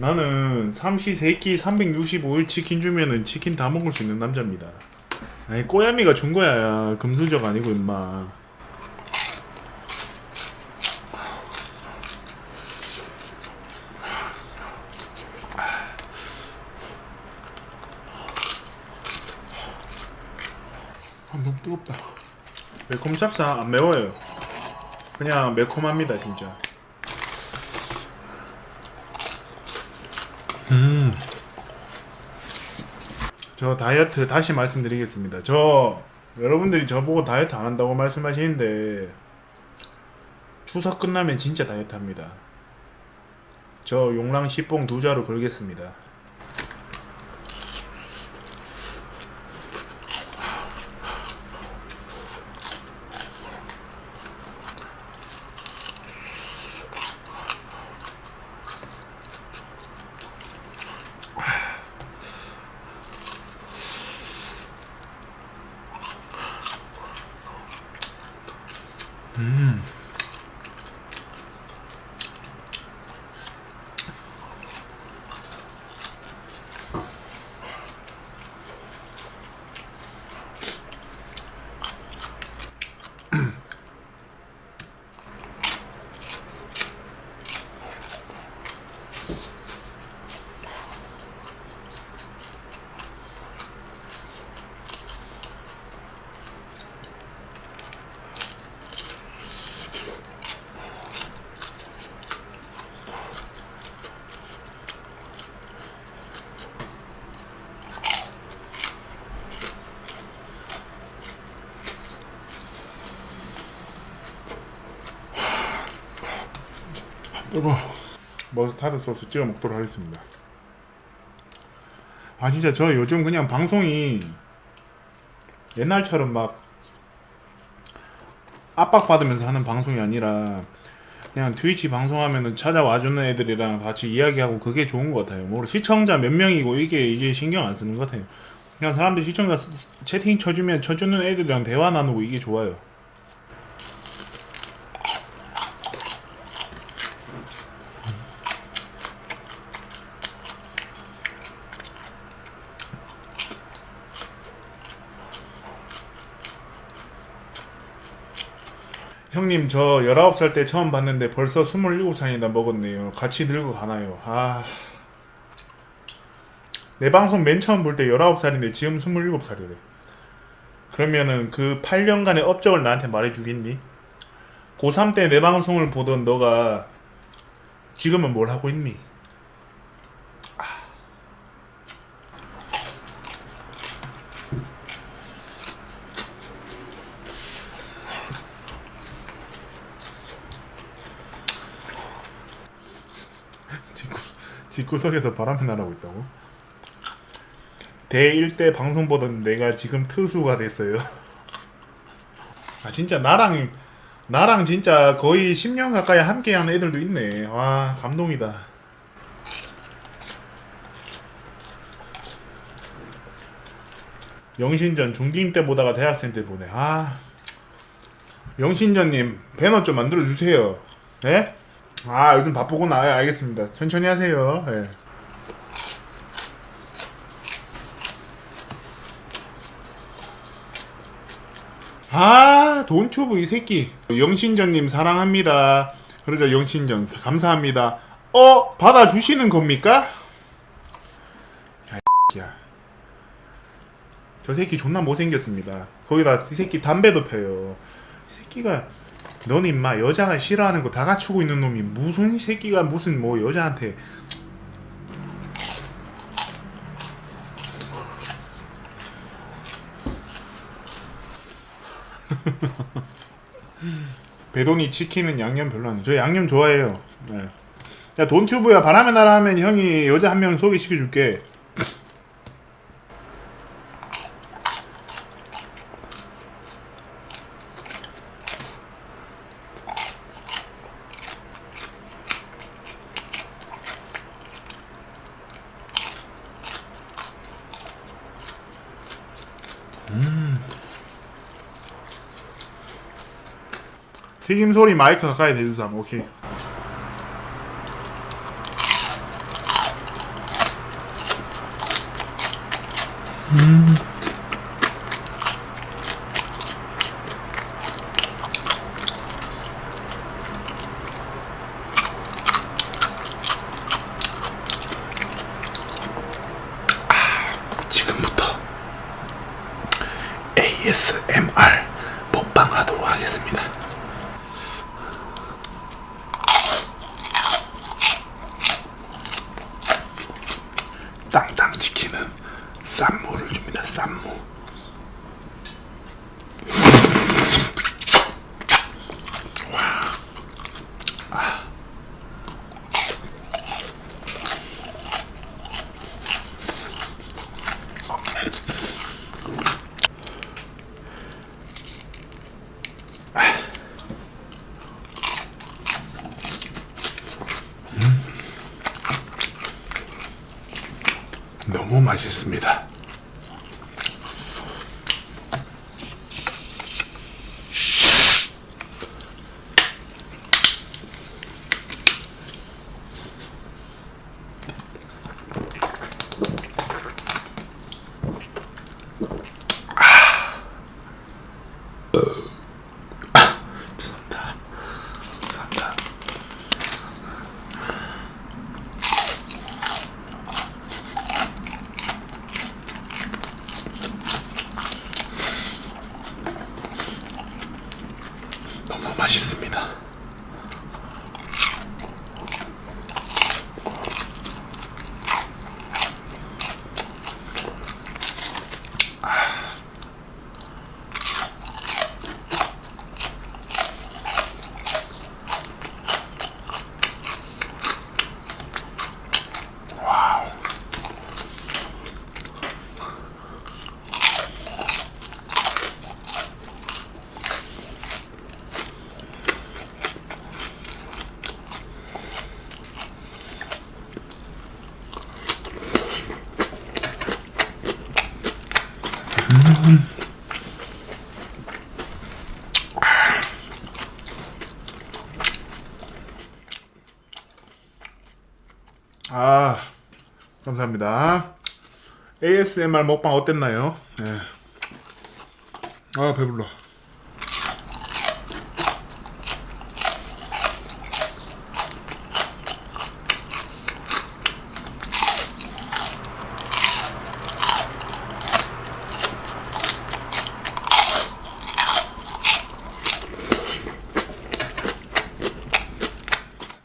나는 삼시 세끼 365일 치킨 주면은 치킨 다 먹을 수 있는 남자입니다. 아니 꼬야미가 준 거야 야. 금수저 아니고 임마. 아 너무 뜨겁다. 매콤 찹쌀 안 매워요. 그냥 매콤합니다 진짜. 저 다이어트 다시 말씀드리겠습니다. 저 여러분들이 저보고 다이어트 안 한다고 말씀하시는데 추석 끝나면 진짜 다이어트 합니다. 저 용랑 시뽕 두 자루 걸겠습니다. 뜨거. 머스타드 소스 찍어 먹도록 하겠습니다. 아 진짜 저 요즘 그냥 방송이 옛날처럼 막 압박받으면서 하는 방송이 아니라 그냥 트위치 방송하면은 찾아와주는 애들이랑 같이 이야기하고 그게 좋은 것 같아요. 뭐 시청자 몇 명이고 이게 이제 신경 안 쓰는 것 같아요. 그냥 사람들 시청자 스- 채팅 쳐주면 쳐주는 애들이랑 대화 나누고 이게 좋아요. 형님 저 19살 때 처음 봤는데 벌써 27살이나 먹었네요. 같이 늙어 가나요? 아. 내 방송 맨 처음 볼 때 19살인데 지금 27살이래. 그러면은 그 8년간의 업적을 나한테 말해 주겠니? 고3 때 내 방송을 보던 너가 지금은 뭘 하고 있니? 집구, 집구석에서 바람이 날아오고 있다고? 대1 때 방송 보던 내가 지금 트수가 됐어요. 아 진짜 나랑 나랑 진짜 거의 10년 가까이 함께한 애들도 있네. 와 감동이다. 영신전 중딩 때 보다가 대학생 때 보네. 아 영신전님 배너 좀 만들어 주세요. 네? 아 요즘 바쁘구나. 예, 알겠습니다. 천천히 하세요. 예. 아, 돈튜브 이 새끼. 영신전님 사랑합니다. 그러죠, 영신전. 감사합니다. 어, 받아주시는 겁니까? 야, 이 야. 저 새끼 존나 못생겼습니다. 거기다 이 새끼 담배도 펴요. 이 새끼가, 넌 임마 여자가 싫어하는 거 다 갖추고 있는 놈이 무슨 새끼가 무슨 뭐 여자한테. 배동이 치킨은 양념 별로 안 해. 저 양념 좋아해요. 네. 야 돈튜브야 바람의 나라 하면 형이 여자 한 명 소개시켜 줄게. 튀김 소리 마이크 가까이 대주삼 오케이 음. 너무 맛있습니다. 아, 감사합니다. ASMR 먹방 어땠나요? 네. 아, 배불러.